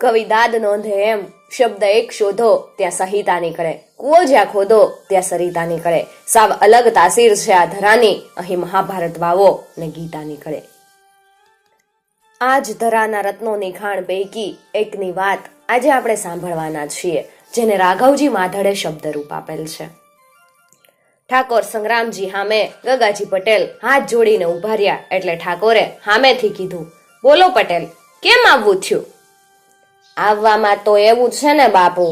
કવિ દાદ નોંધે એમ. શબ્દ એક શોધો, ત્યાં સહિતા નીકળે. કૂવો જ્યાં ખોદો, ત્યાં સરિતા નીકળે. સાવ અલગ તાસીર છે આ ધરાની. અહીં મહાભારત વાવો ને ગીતા નીકળે. આ જ ધરાના રત્નો નિખાણ પૈકી એકની વાત આજે આપણે સાંભળવાના છીએ, જેને રાઘવજી માધડે શબ્દરૂપ આપેલ છે. ઠાકોર સંગ્રામજી હામે ગગાજી પટેલ હાથ જોડીને ઊભા રહ્યા એટલે ઠાકોરે હામેથી કીધું, બોલો પટેલ, કેમ આવવું થયું? આવવામાં તો એવું છે ને બાપુ.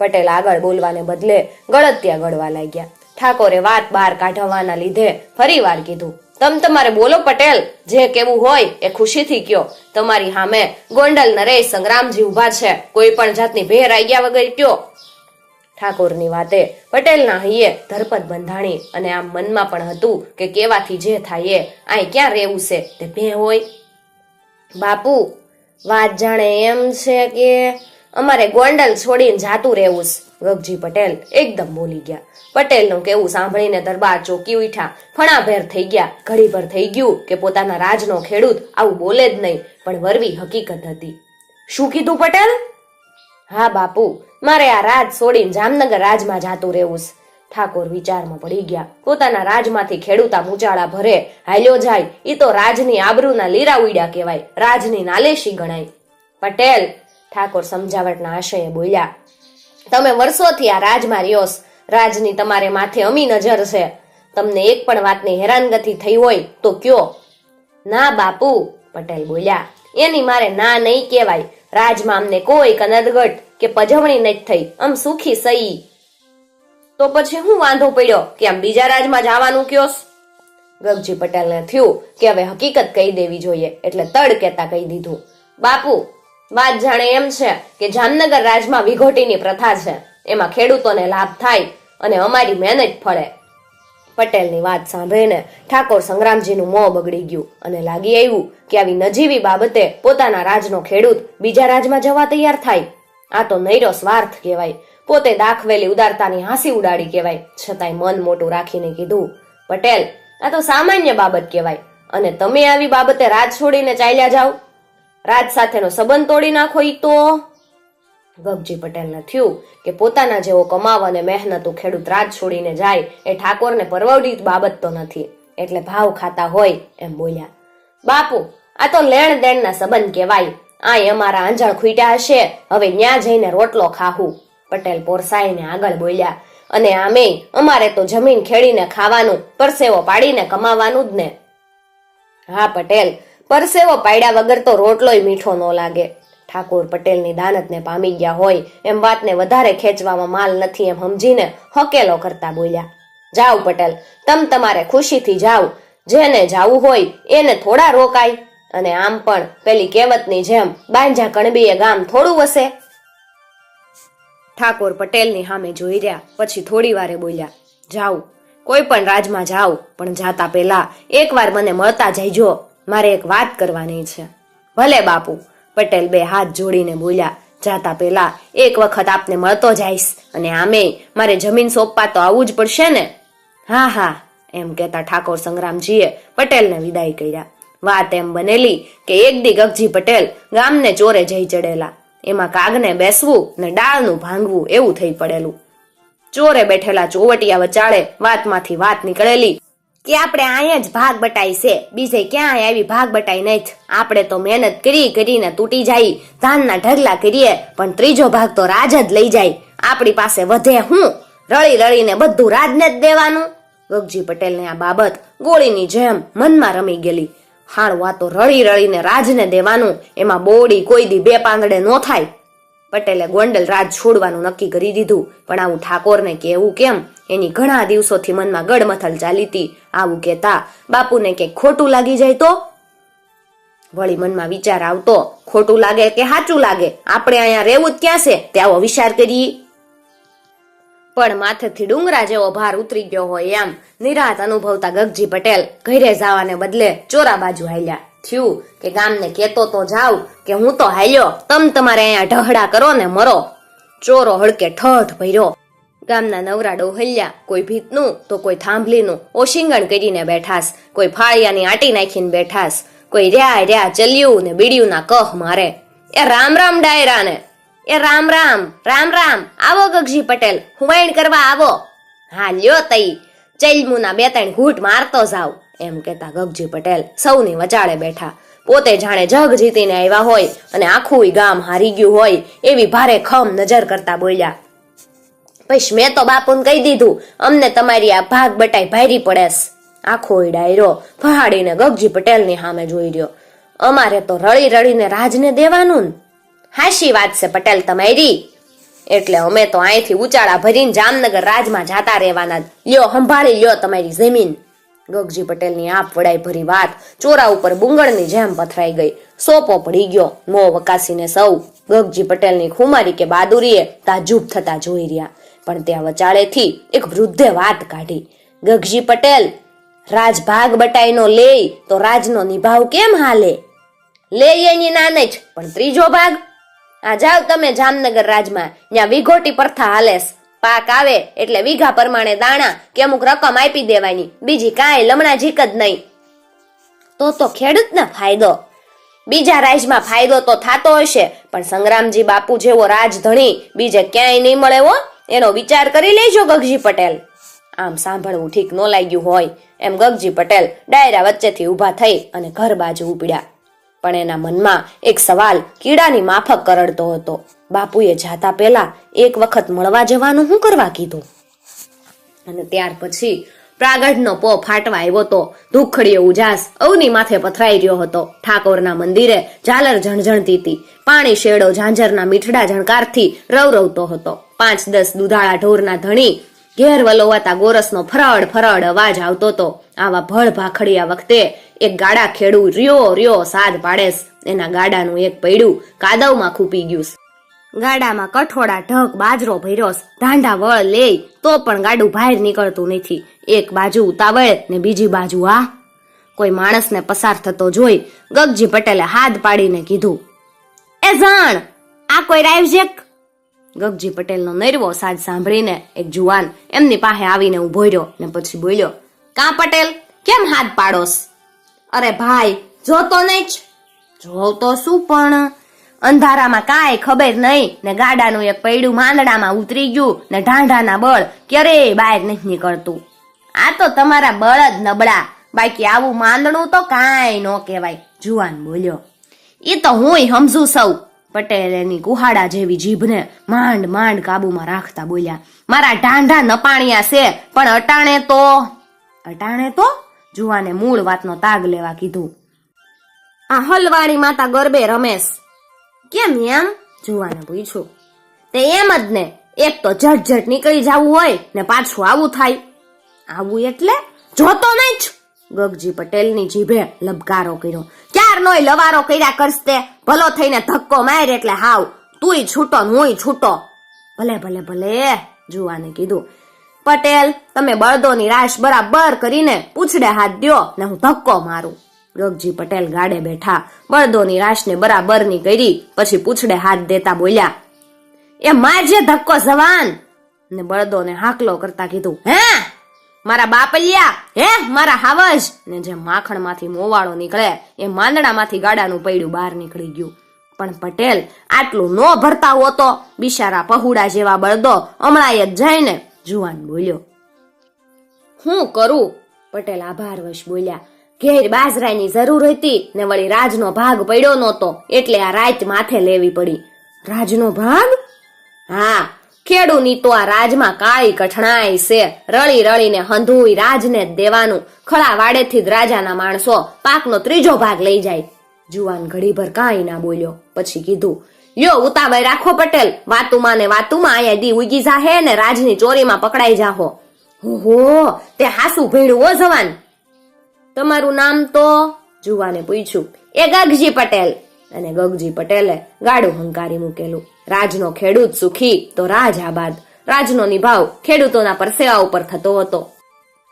પટેલ આગળ બોલવાને બદલે ગળત્યા ગળવા લાગ્યા. ઠાકોરે વાત બહાર કાઢવાના લીધે ફરી વાર કીધું, તમ તમારે બોલો પટેલ, જે કેવું હોય એ ખુશીથી કયો. તમારી સામે ગોંડલ નરેશ સંગ્રામજી ઊભા છે, કોઈ પણ જાતની ભેર આવ્યા વગર કયો. ઠાકોરની વાતે પટેલના હૈયે ધરપત બંધાણી અને આમ મનમાં પણ હતું કે કેવાથી જે થાય એ, આય ક્યાં રહેવું છે તે ભે હોય. બાપુ વાત જાણે એમ છે કે અમારે ગોંડલ છોડીને જાતું રહેવું ગગજી પટેલ એકદમ બોલી ગયા. પટેલનું કેવું સાંભળીને દરબાર ચોકી ઉઠ્યા. ફણાભેર થઈ ગયા. ઘડીભર થઈ ગયું કે પોતાના રાજનો ખેડૂત આવું બોલે જ નહીં, પણ વરવી હકીકત હતી. શું કીધું પટેલ? હા બાપુ, મારે આ રાજ છોડીને જામનગર રાજમાં જાતું રહેવું છે. ઠાકોર વિચારમાં પડી ગયા. પોતાના રાજમાંથી ખેડૂતા મુચાળા ભરે, હાલ્યો જાય, ઈ તો રાજની આબરૂના લીરા ઉડ્યા કહેવાય, રાજની નાલેશી ગણાય. પટેલ ઠાકોર સમજાવટના આશયે બોલ્યા, તમે વર્ષોથી આ રાજમાં રહ્યોસ રાજની તમારે માથે અમી નજર છે. તમને એક પણ વાતની હેરાનગતિ થઈ હોય તો કયો. ના બાપુ, પટેલ બોલ્યા, એની મારે ના નહીં કહેવાય. રાજમાં અમને કોઈ કનદગટ કે પજવણી નથી થઈ. આમ સુખી સહી તો પછી હું વાંધો પડ્યો કે આમ બીજા રાજમાં જવાનું કયોસ? ગગજી પટેલને થયું કે હવે હકીકત કહી દેવી જોઈએ, એટલે તડ કહેતા કહી દીધું. બાપુ, વાત જાણે એમ છે કે જામનગર રાજમાં વિઘોટીની પ્રથા છે. એમાં ખેડૂતોને લાભ થાય અને અમારી મહેનત ફળે. પટેલની વાત સાંભળીને ઠાકોર સંગ્રામજીનું મોં બગડી ગયું અને લાગી આવ્યું કે આવી નજીવી બાબતે પોતાના રાજનો ખેડૂત બીજા રાજમાં જવા તૈયાર થાય. આ તો નૈરો સ્વાર્થ કહેવાય. પોતે દાખવેલી ઉદારતાની હાંસી ઉડાડી કહેવાય. છતાંય મન મોટું રાખીને કીધું, પટેલ, આ તો સામાન્ય બાબત કહેવાય. અને તમે આવી બાબતે રાજ છોડીને ચાલ્યા જાઓ. રાજ સાથેનો સંબંધ તોડી નાખો ઈ તો. ગગજી પટેલને થયું કે પોતાના જેવો કમાવ અને મહેનતુ ખેડૂત રાજ છોડીને જાય એ ઠાકોરને પરવડી બાબત તો નથી. એટલે ભાવ ખાતા હોય એમ બોલ્યા. બાપુ, આ તો લેણ દેણના સંબંધ કહેવાય. આય અમારા આંજણ ખૂટ્યા હશે. હવે ન્યા જઈને રોટલો ખાહું. પટેલ પોરસાઈને આગળ બોલ્યા, અને આમે અમારે તો જમીન ખેડીને ખાવાનું, પરસેવો પાડીને કમાવાનું જ ને. હા, પટેલ, પરસેવો પાડ્યા વગર તો રોટલોય મીઠો ન લાગે. ઠાકોર પટેલની દાનતને પામી ગયા હોય, એમ વાતને વધારે ખેંચવામાં માલ નથી એમ સમજીને હકેલો કરતા બોલ્યા, જાઓ પટેલ, તમ તમારે ખુશીથી જાઓ, જેને જાવું હોય એને થોડા રોકાય, અને આમ પણ પેલી કહેવતની જેમ બાંજા કણબીએ ગામ થોડું વસે. ઠાકોર પટેલની સામે જોઈ રહ્યા, પછી થોડી વારે બોલ્યા જાઉં કોઈ પણ રાજમાં જાઉં પણ જાતા પહેલા એકવાર મને મળતા જઈજો મારે એક વાત કરવાની છે. ભલે બાપુ. પટેલ બે હાથ જોડીને બોલ્યા, જાતા પહેલા એક વખત આપને મળતો જઈશ અને આમે મારે જમીન સોંપવા તો આવવું જ પડશે ને? હા હા, એમ કહેતા ઠાકોર સંગ્રામજીએ પટેલને વિદાય કર્યા. વાત એમ બનેલી કે એક દી ગગજી પટેલ ગામને ચોરે જઈ ચડેલા. એમાં કાગને બેસવું ને ડાળનું ભાંગવું એવું થઈ પડેલું. ચોરે બેઠેલા ચોવટિયા વચાળે વાતમાંથી વાત નીકળેલી કે આપણે અહીંયા જ ભાગ બટાઈ છે. બીજે ક્યાંય આવી ભાગ બટાઈ નહીં આપણે તો મહેનત કરી કરીને તૂટી જાય. ધાનના ઢગલા કરીએ, પણ ત્રીજો ભાગ તો રાજ જ લઈ જાય. આપણી પાસે વધે હું? રળી રળીને બધું રાજને જ દેવાનું? ગગજી પટેલને આ બાબત ગોળીની જેમ મનમાં રમી ગયેલી. હાણ વાતો રળી રળીને રાજને દેવાનું, એમાં બોડી કોઈ દી બે પાંદડે નો થાય. પટેલે ગોંડલ રાજ છોડવાનું નક્કી કરી દીધું, પણ આવું ઠાકોરને કેવું કેમ? એની ઘણા દિવસોથી મનમાં ગડમથલ ચાલી હતી. આવું કહેતા બાપુને કે ખોટું લાગી જાય તો? વળી મનમાં વિચાર આવતો, ખોટું લાગે કે સાચું લાગે? આપણે અહીંયા રહેવું જ ક્યાં છે? તે આવો વિચાર કરી પણ માથેથી ડુંગરા જેવો ભાર ઉતરી ગયો હોય એમ નિરાત અનુભવતા ગગજી પટેલ ઘરે જવાને બદલે ચોરા બાજુ હાલ્યા. થયું કે ગામને કેતો તો જાવ કે હું તો હાલ્યો. તમ તમારે અહીંયા ઢહડા કરો ને મરો. ચોરો હળકે ઠઠ ભર્યો. ગામના નવરા ડોહલ્યા, કોઈ ભીતનું તો કોઈ થાંભલીનું. ઓશિંગણ કરીને બેઠાસ કોઈ ફાળિયાની આટી નાખીને બેઠાસ કોઈ રહ્યા રહ્યા ચલ્યું ને બીડિયું ના કહ મારે. એ રામ રામ ડાયરાને. એ રામ રામ રામ રામ. આવો ગગજી પટેલ, હુવાઈણ કરવા આવો. હા, લ્યો તઈ. ચૈલમુના બે ત્રણ ઘૂંટ મારતો જાવ. એમ કહેતા ગગજી પટેલ સૌની વચાળે બેઠા. પોતે જાણે જગ જીતીને આવ્યા હોય અને આખું ગામ હારી ગયું હોય એવી ભારે ખમ નજર કરતા બોલ્યા પછી મેં તો બાપુને કહી દીધું, અમને તમારી આ ભાગ બટાઈ ભારી પડેસ. આખો ડાયરો ફહાડીને ગગજી પટેલની સામે જોઈ રહ્યો. અમારે તો રળી રળીને રાજને દેવાનું હાશી વાત છે, પટેલ તમારી. એટલે અમે તો અહીંથી ઉચાળા ભરીને જામનગર રાજમાં જાતા રહેવાના. લ્યો, સંભાળી લ્યો તમારી જમીન. ગગજી પટેલની આપ વડાઈ ભરી વાત ચોરા ઉપર બુંગળની જેમ પથરાઈ ગઈ. સોપો પડી ગયો, મો વકાસીને સૌ. ગગજી પટેલની ખુમારી કે બહાદુરીએ તાજુબ થતા જોઈ રહ્યા. પણ ત્યાં વચાળેથી એક વૃદ્ધે વાત કાઢી. ગગજી પટેલ રાજ ભાગ બટાઈનો લે તો રાજનો નિભાવ કેમ હાલે? લે એની નાને જ, પણ ત્રીજો ભાગ? આ જાવ તમે જામનગર રાજમાં. ત્યાં વિઘોટી પરથા હાલેસ. પાક આવે એટલે વીઘા પ્રમાણે દાણા કે અમુક રકમ આપી દેવાની. બીજી કાંઈ લમણા જીક જ નહીં. તો તો ખેડૂતને ફાયદો. બીજા રાજમાં ફાયદો તો થાતો હશે, પણ સંગ્રામજી બાપુ જેવો રાજધણી બીજે ક્યાંય નહીં મળે હો. એનો વિચાર કરી લેજો ગગજી પટેલ. આમ સાંભળવું ઠીક ન લાગ્યું હોય. એમ ગગજી પટેલ ડાયરા વચ્ચેથી ઊભા થઈ અને ઘર બાજુ ઉપડ્યા. પણ એના મનમાં એક સવાલ કીડાની માફક કરડતો હતો. બાપુએ જાતા પહેલા એક વખત મળવા જવાનું શું કરવા કીધું? અને ત્યાર પછી પ્રાગઢનો પો ફાટવા આવ્યો તો ધૂખડીયો ઉજાસ અવની માથે પથરાઈ રહ્યો હતો. ઠાકોરના મંદિરે ઝાલર ઝણઝણતી હતી. પાણી શેડો ઝાંઝરના મીઠડા ઝણકારથી રવરવતો હતો. પાંચ દસ દુધાળા ઢોરના ધણી ઘેર વલોવાતા ગોરસનો ફરડ ફરડ અવાજ આવતો હતો આવા ભળ ભાખડિયા વખતે એક ગાડા ખેડું રહ્યો રહ્યો સાદ પાડેસ. એના ગાડાનું એક પૈડું કાદવમાં ખૂપી ગયું ગાડામાં કઠોળા ઢગ બાજરો ભર્યોસ ઢાંઢા વળ લે તો પણ ગાડું બહાર નીકળતું નથી. એક બાજુ ઉતાવળ ને બીજી બાજુ આ. કોઈ માણસને પસાર થતો જોઈ ગગજી પટેલે હાથ પાડીને કીધું, એ જાણ, આ કોઈ રાવજેક ગગજી પટેલનો નરવો સાજ સાંભળીને એક જુવાન એમની પાસે આવીને ઊભો રહ્યો ને પછી બોલ્યો, કા પટેલ, કેમ હાથ પાડોસ અરે ભાઈ, જોતો નહીં જ. જોતો શું પણ? અંધારામાં કાંઈ ખબર નહીં ને ગાડાનું એક પૈડું માંદડામાં ઉતરી ગયું ને ઢાંઢાના બળ ક્યારેય બહાર નહીં નીકળતું. આ તો તમારા બળ જ નબળા, બાકી આવું માંદણું તો કાંઈ ન કહેવાય. જુવાન બોલ્યો એ તો હુંય સમજુ સૌ. પટેલ એની કુહાડા જેવી જીભને માંડ માંડ કાબુમાં રાખતા બોલ્યા, મારા ઢાંઢા નપાણિયા છે, પણ અટાણે તો અટાણે તો? જુવાને મૂળ વાતનો તાગ લેવા કીધું. આ હલવાણી માતા ગરબે રમેશ. કેમ એમ? જુવાને પૂછ્યું. તે એમ જ ને, એક તો ઝટઝટ ઝટ નીકળી જવું હોય ને પાછું આવું થાય. આવું એટલે? જોતો નહીં જ. ગગજી પટેલની જીભે લબકારો કર્યો. ક્યાર નોય લવારો કર્યા કરશે. ભલો થઈને ધક્કો માર એટલે હાવ. તુંય છૂટો ને હુંય છૂટો. ભલે ભલે ભલે, જુવાને કીધું. પટેલ, તમે બળદોની રાશ બરાબર કરીને પૂછડે હાથ દ્યો ને હું ધક્કો મારું. ગગજી પટેલ ગાડે બેઠા. બળદોની રાશને બરાબરની કરી, પછી પૂછડે હાથ દેતા બોલ્યા, એ મારજે ધક્કો, જવાન. ને બળદોને હાકલો કરતા કીધું, હે? મારા બાપલિયા, હે, મારા હાવજ. ને જે માખણમાંથી મોવાળો નીકળે, એ માંદડામાંથી ગાડાનું પૈડું બહાર નીકળી ગયું. પણ પટેલ, આટલું નો ભરતા હોતો બિચારા પહુડા જેવા બળદો હમણાં જ જઈને જુવાન બોલ્યો. હું કરું? પટેલ આભારવશ બોલ્યા. ઘેર બાજરાની જરૂર હતી ને વળી રાજનો ભાગ પડ્યો નહોતો, એટલે આ રાત માથે લેવી પડી. રાજનો ભાગ? હા ખેડૂની તો આ રાજમાં કાળી કઠણાઈ છે. રળી રળીને હંધુય રાજને દેવાનું. ખળા વાડેથી જ રાજાના માણસો પાકનો ત્રીજો ભાગ લઈ જાય. જુવાન ઘડીભર કાંઈ ના બોલ્યો. પછી કીધું યો ઉતાવળ રાખો પટેલ. વાતુમાં ને વાતુમાં આયા દી ઉગી જાહે ને રાજની ચોરીમાં પકડાઈ જાહો. હો તે હાસુ ભેળું હો જવાન. તમારું નામ તો? જુવાને પૂછ્યું. એ ગગજી પટેલ. અને ગગજી પટેલે ગાડું હંકારી મૂકેલું. રાજનો ખેડૂત સુખી, તો રાજ આબાદ. રાજનો નિભાવ ખેડૂતોના પરસેવા ઉપર થતો હતો.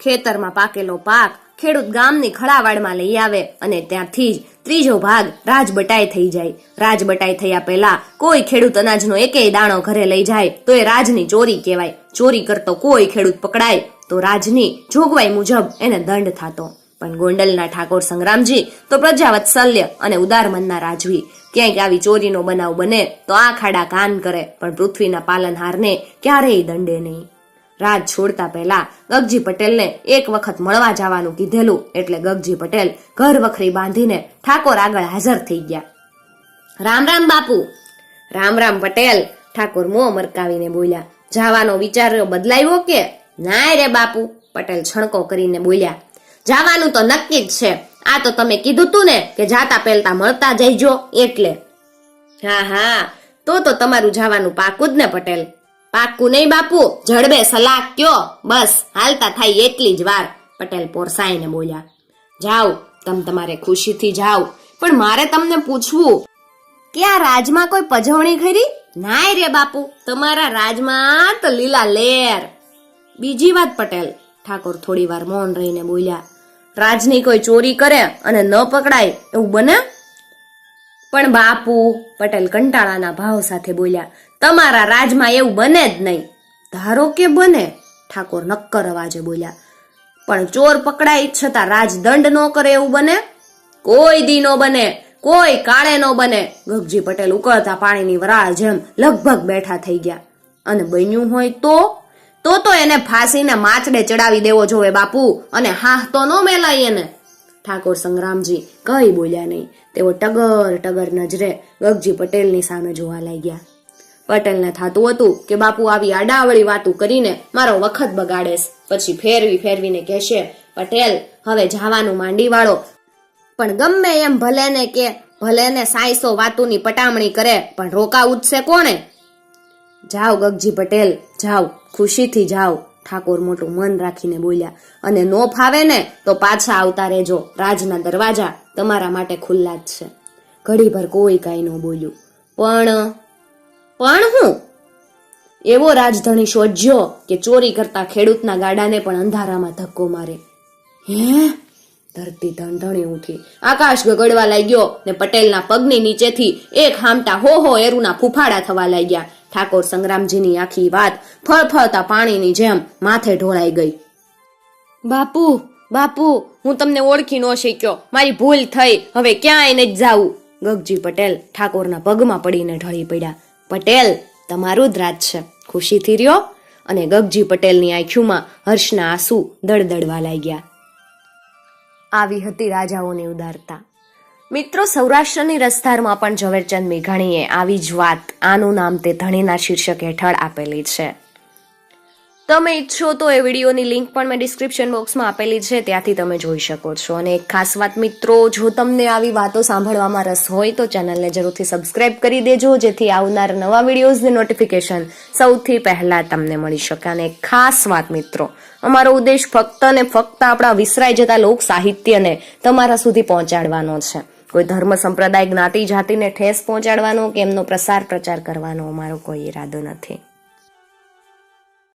ખેતરમાં પાકેલો પાક ખેડૂત ગામની ખળાવાડમાં લઈ આવે અને ત્યાંથી જ ત્રીજો ભાગ રાજબટાઈ થઈ જાય. રાજબટાઈ થયા પહેલા કોઈ ખેડૂત અનાજનો એકેય દાણો ઘરે લઈ જાય, તો એ રાજની ચોરી કહેવાય. ચોરી કરતો કોઈ ખેડૂત પકડાય, તો રાજની જોગવાઈ મુજબ એને દંડ થતો. પણ ગોંડલના ઠાકોર સંગ્રામજી તો પ્રજાવત્સલ્ય અને ઉદાર મનના રાજવી. ક્યાંક આવી ચોરીનો બનાવ બને તો આ ખાડા કાન કરે, પણ પૃથ્વીના પાલનહારને ક્યારેય દંડે નહીં. રાજ છોડતા પહેલા ગગજી પટેલને એક વખત મળવા જવાનું કીધેલું એટલે ગગજી પટેલ ઘર વખરી બાંધીને ઠાકોર આગળ હાજર થઈ ગયા. રામ રામ બાપુ. રામ રામ પટેલ, ઠાકોર મોં મરકાવીને બોલ્યા. જાવાનો વિચાર બદલાયો કે? નાય રે બાપુ, પટેલ છણકો કરીને બોલ્યા. જાવાનું તો નક્કી જ છે. આ તો તમે કીધું તું ને કે જાતા પહેલતા મળતા જઈજો એટલે. હા હા. તો તો તમારું જવાનું પાકું જ ને પટેલ. પાકું નહીં બાપુ, જડબે સલાહ કયો. બસ, હાલતા થાય એટલી જ વાર, પટેલ પોરસાઈને બોલ્યા. જાઓ તમ તમારે ખુશીથી જાઓ પણ મારે તમને પૂછવું કે આ રાજમાં કોઈ પજવણી ખરી? નાય રે બાપુ, તમારા રાજમાં તો લીલા લેર. બીજી વાત પટેલ ઠાકોર થોડી વાર મૌન રહીને બોલ્યા, રાજની કોઈ ચોરી કરે અને ન પકડાય એવું બને? પણ બાપુ પટેલ કંટાળાના ભાવ સાથે બોલ્યા, તમારા રાજમાં એવું બને જ નહીં. ધારો કે બને, ઠાકોર નક્કર અવાજે બોલ્યા, પણ ચોર પકડાય છતાં રાજ દંડ ન કરે એવું બને? કોઈ દી નો બને, કોઈ કાળે નો બને, ગગજી પટેલ ઉકળતા પાણીની વરાળ જેમ લગભગ બેઠા થઈ ગયા. અને બન્યું હોય તો? તો તો એને ફાંસીને માછડે ચડાવી દેવો જોવે બાપુ, અને હાહ તો ન મેલાય એને. ઠાકોર સંગ્રામજી કઈ બોલ્યા નહીં. તેઓ ટગર ટગર નજરે ગગજી પટેલની સામે જોવા લાગ્યા. પટેલને થતું હતું કે બાપુ આવી આડાવળી વાતું કરીને મારો વખત બગાડેશ. પછી ફેરવી ફેરવીને કહેશે, પટેલ, હવે જવાનું માંડી વાળો પણ ગમે એમ ભલે ને કે ભલે ને સાયસો વાતુની પટામણી કરે, પણ રોકા ઉઠશે કોણે? જાઓ ગગજી પટેલ જાઓ, ખુશીથી જાઓ, ઠાકોર મોટું મન રાખીને બોલ્યા. અને નો ફાવે ને, તો પાછા આવતા રહેજો. રાજના દરવાજા તમારા માટે ખુલ્લા જ છે. ઘડીભર કોઈ કાંઈ ન બોલ્યું. પણ પણ હું? એવો રાજધણી શોધ્યો કે ચોરી કરતા ખેડૂતના ગાડાને પણ અંધારામાં ધક્કો મારે. હે? ધરતી ધણધણી ઉઠી. આકાશ ગગડવા લાગ્યો ને પટેલના પગની નીચેથી એક હામટા હો હો એરુના ફૂફાડા થવા લાગ્યા. ઠાકોર સંગ્રામજીની આખી વાત ફળફળતા પાણીની જેમ માથે ઢોળાઈ ગઈ. બાપુ બાપુ હું તમને ઓળખી ન શક્યો. મારી ભૂલ થઈ. હવે ક્યાંય જ જાવું. ગગજી પટેલ ઠાકોરના પગમાં પડીને ઢળી પડ્યા. પટેલ તમારું જ રાજ છે. ખુશીથી રહ્યો અને ગગજી પટેલની આંખીમાં હર્ષના આંસુ દળદળવા લાગ્યા. આવી હતી રાજાઓની ઉદારતા. મિત્રો, સૌરાષ્ટ્રની રસધારમાં પણ ઝવેરચંદ મેઘાણીએ આવી જ વાત આનું નામ તે ધણીના શીર્ષક હેઠળ આપેલી છે. તમે ઈચ્છો તો એ વિડીયોની લિંક પણ મેં ડિસ્ક્રિપ્શન બોક્સમાં આપેલી છે, ત્યાંથી તમે જોઈ શકો છો. અને એક ખાસ વાત, મિત્રો, જો તમને આવી વાતો સાંભળવામાં રસ હોય તો ચેનલને જરૂરથી સબસ્ક્રાઇબ કરી દેજો, જેથી આવનાર નવા વિડીયોઝની નોટિફિકેશન સૌથી પહેલાં તમને મળી શકે. અને એક ખાસ વાત, મિત્રો, અમારો ઉદ્દેશ ફક્ત ને ફક્ત આપણા વિસરાઈ જતા લોક સાહિત્યને તમારા સુધી પહોંચાડવાનો છે. કોઈ ધર્મ સંપ્રદાય જ્ઞાતિ જાતિને ઠેસ પહોંચાડવાનો કે એમનો પ્રસાર પ્રચાર કરવાનો અમારો કોઈ ઈરાદો નથી.